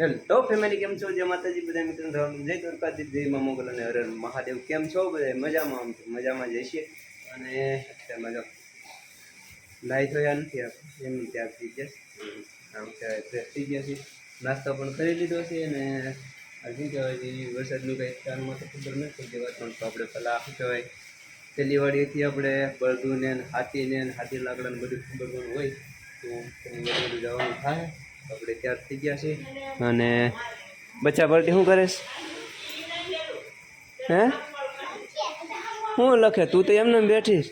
તો ફેમિલી કેમ છો? જય માતાજી, બધા મિત્રો જય દ્વારકાધીશ, જય મા મોગલ અને હર મહાદેવ. કેમ છો બધા? મજામાં આમ મજામાં જઈશે અને અત્યારમાં જો નાહી થયા નથી એમ ત્યાં થઈ ગયા આમ કહેવાય ફ્રેશ થઈ ગયા છે નાસ્તો પણ કરી લીધો છે અને હજી કહેવાય વરસાદનું કંઈ ખ્યાલમાં તો ખબર નથી કે પણ તો આપણે પહેલાં શું કહેવાય પેલી વાડીએથી આપણે બળદુને હાથીને હાથી લાકડાને બધું ખબર પણ હોય. તો બધું જવાનું થાય. આપણે તૈયાર થઈ ગયા છે અને બચ્ચા પાર્ટી શું કરે છે? હે? શું લખે? તું તો એમને એમ બેઠીશ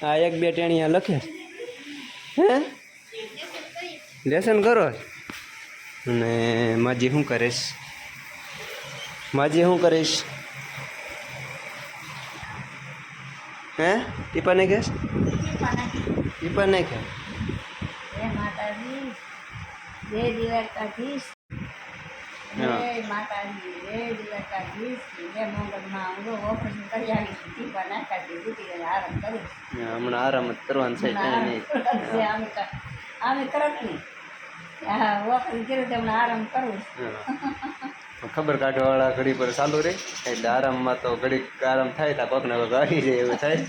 હા એક બે ટેણી લખે હે? લેસન કરો. અને માજી શું કરીશ માજી શું કરીશ હે? ટીપા નહીં કહેશ ટીપા નહીં કહે જય માતાજી જય દ્વારકાધીશ. જય માતાજી જય દ્વારકાધીશ. જય મંગળમાં હું ઓપરેશન કરી આવી છું ટીપા ગઈ આરામ કરું હમણાં આરામ જ કરવાનું છે આમે કરત નહીં. હા ઓપરેશન કર્યું તો હમણાં આરામ કરું. ખબર કાઢવાવાળા ઘડી પર ચાલુ રહે એટલે આરામમાં તો ઘડીક આરામ થાય તો પગને પગ આવી જાય એવું થાય.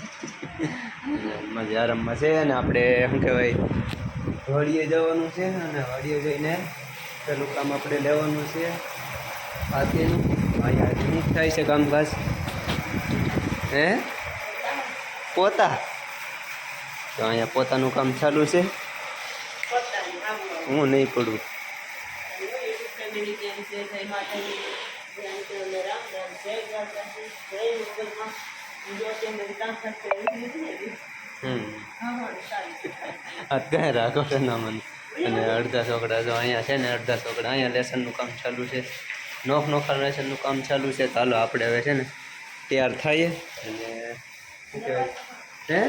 મજા આરામમાં છે. અને આપણે શું કહેવાય વાડીએ જવાનું છે અને વાડીએ જઈને પેલું કામ આપણે લેવાનું છે. હાથીનું અહીંયા થાય છે કામકાજ હે? પોતા? તો અહીંયા પોતાનું કામ ચાલુ છે. હું નહીં પડું. હમ. અત્યારે રાખો મને અને અડધા છોકરા જો અહીંયા છે ને, અડધા છોકરા અહીંયા લેસનનું કામ ચાલુ છે. નોખ નોખા લેસનનું કામ ચાલુ છે. તો આપણે હવે છે ને તૈયાર થઈએ અને હે?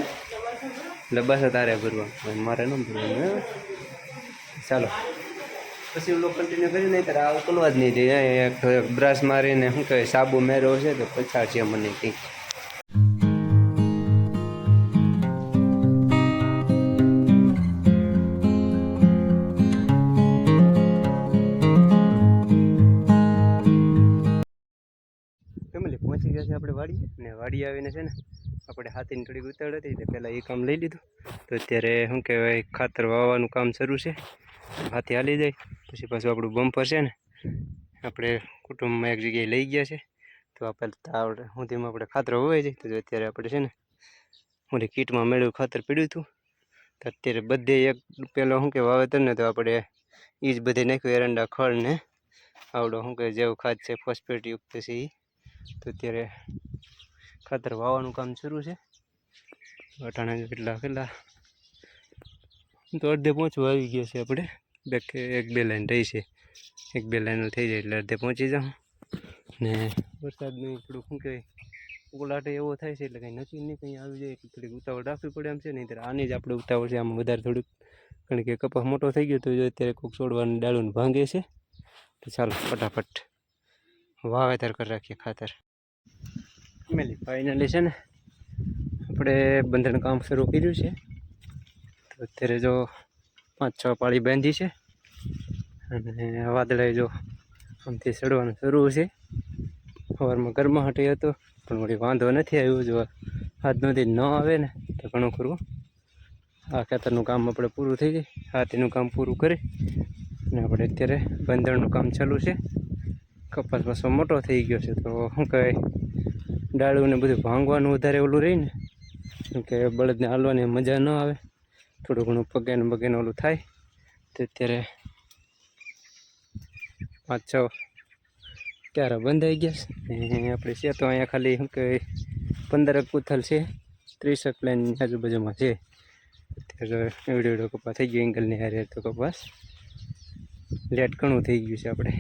એટલે બસ તારે ભરવા. મારે ન ભરવાનું ચાલો. પછી લોકો કન્ટિન્યુ કરી નહીં ત્યારે આ ઉકલવા જ નહીં દે. એક બ્રશ મારીને, શું કહેવાય, સાબુ મેરો છે તો પછાડશે મને કંઈક. ફેમિલી છે આપણે વાડી ને વાડી આવીને છે ને આપણે હાથીની થોડીક ઉતાળ હતી એટલે પહેલાં એ કામ લઈ લીધું. તો અત્યારે શું કહેવાય, ખાતર વાવવાનું કામ શરૂ છે. હાથી હાલી જાય, પછી પાછું આપણું બમ્પર છે ને આપણે કુટુંબમાં એક જગ્યાએ લઈ ગયા છે. તો આપણે હું તેમાં આપણે ખાતર હોવાઈ જાય તો અત્યારે આપણે છે ને હું કીટમાં મેળવ્યું ખાતર પીડ્યું હતું. તો અત્યારે બધે એક પહેલાં શું કે વાવેતર ને તો આપણે એ જ બધે નાખ્યું, એરંડા, ખળ ને આવડો શું કે જેવું ખાદ છે, ફોસ્ફેટ યુક્ત છે એ તો અત્યારે ખાતર વાવવાનું કામ શરૂ છે. અટાણા કેટલા કેટલા? તો અડધે પહોંચવા આવી ગયા છે આપણે. બે એક બે લાઈન રહી છે. એક બે લાઈનો થઈ જાય એટલે અડધે પહોંચી જાઉં. ને વરસાદનું થોડું શું કહેવાય, ઉકળાટે એવો થાય છે એટલે કંઈ નક્કી નહીં કંઈ આવી જાય. એટલે થોડીક ઉતાવળ રાખવી પડે એમ છે નહીં ત્યારે આની જ આપણે ઉતાવળ છે. આમાં વધારે થોડુંક, કારણ કે કપાસ મોટો થઈ ગયો તો અત્યારે કોઈક છોડવાનું ડાળું ભાંગે છે. તો ચાલો, ફટાફટ. વાવેતર કરી રાખીએ ખાતર. મેલી ફાઇનલી છે ને, આપણે બંધણ કામ શરૂ કર્યું છે. તો અત્યારે જો પાંચ છ પાળી બાંધી છે અને વાદળે જો આમથી ચડવાનું શરૂ છે. સવારમાં ગરમાહટી હતો, પણ વળી વાંધો નથી આવ્યો, જો હાથ દિન ન આવે ને, તો ઘણું ખરું. આ ખેતરનું કામ આપણે પૂરું થઈ જાય, હાથીનું કામ પૂરું કરી. અને આપણે અત્યારે બંધણનું કામ ચાલુ છે. કપાસ પાછો મોટો થઈ ગયો છે, તો શું કહે ડાળું ને બધું ભાંગવાનું વધારે ઓલું રહી ને, કેમ કે બળદને હાલવાની મજા ન આવે. થોડું ઘણું પગે ને બગેને ઓલું થાય. તો અત્યારે પાંચ છ ક્યારે બંધાઈ ગયા છે. ને આપણે છે તો અહીંયા ખાલી શું કહેવાય, પંદર કુથલ છે, ત્રીસક લાઈન આજુબાજુમાં છે. અત્યારે એવડો એવડો કપાસ થઈ ગયો, એંગલની હારે તો કપાસ. લેટ ઘણું થઈ ગયું છે આપણે.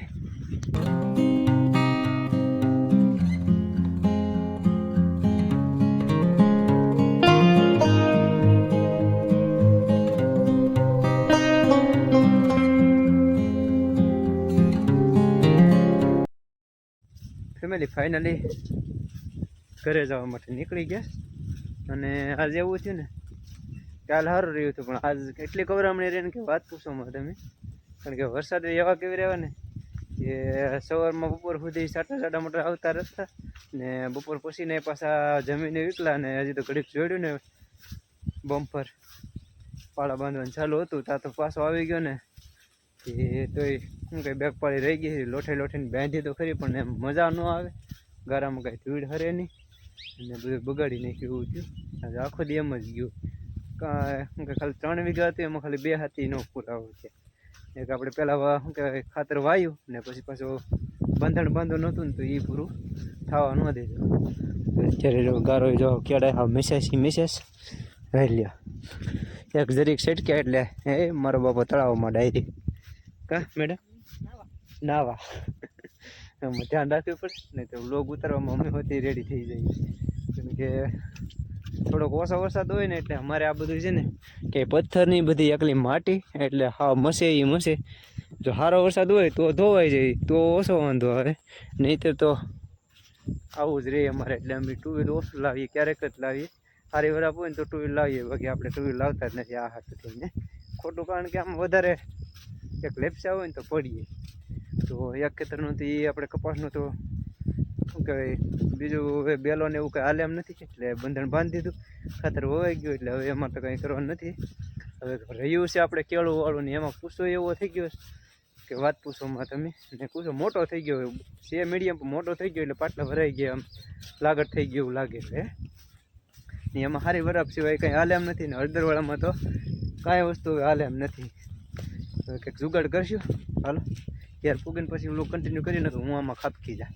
ફેમિલી ફાઇનલી ઘરે જવા માટે નીકળી ગયા. અને આજ એવું થયું ને, કાલ સારું રહ્યું હતું, પણ આજ એટલી કવરામણી રહીને કે વાત પૂછો માં તમે. કારણ કે વરસાદ એવા કેવી રહેવા ને કે સવારમાં બપોર સુધી સાટા સાટા મોટા આવતા રસ્તા ને બપોર પછીને પાછા જમીને વિકલા ને હજી તો ઘડીક જોડ્યું ને બમ્પર પાળા બાંધવાનું ચાલુ હતું, ત્યાં તો પાછો આવી ગયો ને એ તોય શું કંઈ બેગ પાડી રહી ગઈ લોઠે લોઠીને બાંધી તો ખરી, પણ એમ મજા ન આવે. ગારામાં કાંઈ ધૂળ હરે નહીં. અને બધું બગાડી નાખ્યું એવું થયું. આજે આખો દી એમ જ ગયું. કાંઈ કે ખાલી ત્રણ વીઘા હતું, એમાં ખાલી બે હાથી નો પુરાવો છે. એક આપણે પહેલાં શું કહેવાય, ખાતર વાયું, ને પછી પાછું બંધણ બાંધો નહોતું ને તો એ પૂરું થવા ન દેજો અત્યારે ગારો જો કેળે હા મિસેસ મેસેજ રહી લ્યો. એક જરીક સેટક્યા એટલે એ મારો બાપો તળાવમાં ડાયરી. કા, મેડમ? નાવા. ધ્યાન રાખવું પડે, નહીં તો લોગ ઉતારવામાં અમે હોતી રેડી થઈ જઈએ. કે થોડોક ઓછો વરસાદ હોય ને એટલે અમારે આ બધું છે ને કે પથ્થરની બધી એકલી માટી, એટલે હા, મસે એ મસે. જો સારો વરસાદ હોય તો ધોવાઈ જાય, તો ઓછો વાંધો આવે. નહીંતર તો આવું જ રહે અમારે, એટલે અમે ટુ વ્હીલ ઓછું લાવીએ, ક્યારેક જ લાવીએ. સારી વરાપ હોય ને તો ટુ વ્હીલ લાવીએ, બાકી આપણે ટુ વ્હીલ લાવતા જ નથી આ હાથ થઈને. ખોટું કારણ કે આમ વધારે એક લેપસા હોય ને તો પડીએ. તો એક ખેતરનું તો એ આપણે કપાસનું તો શું કહેવાય, બીજું હવે બેલો ને એવું કંઈ હાલે એમ નથી, એટલે બંધણ બાંધી દીધું. ખાતર વવાઈ ગયું, એટલે હવે એમાં તો કંઈ કરવાનું નથી. હવે રહ્યું છે આપણે કેળું વાળું ને એમાં પૂછો એવો થઈ ગયો કે વાત પૂછોમાં તમે? ને પૂછો મોટો થઈ ગયો છે મીડિયમ મોટો થઈ ગયો એટલે પાટલા ભરાઈ ગયા આમ લાગડ થઈ ગયું લાગે છે ને એમાં સારી વરાપ સિવાય કંઈ હાલે નથી ને હળદરવાળામાં તો કાંઈ વસ્તુ હાલે નથી. કંઈક જુગાડ કરશું? હાલો. યાર પૂગીને પછી હું કન્ટિન્યુ કરીને હું આમાં ખાપકી જા.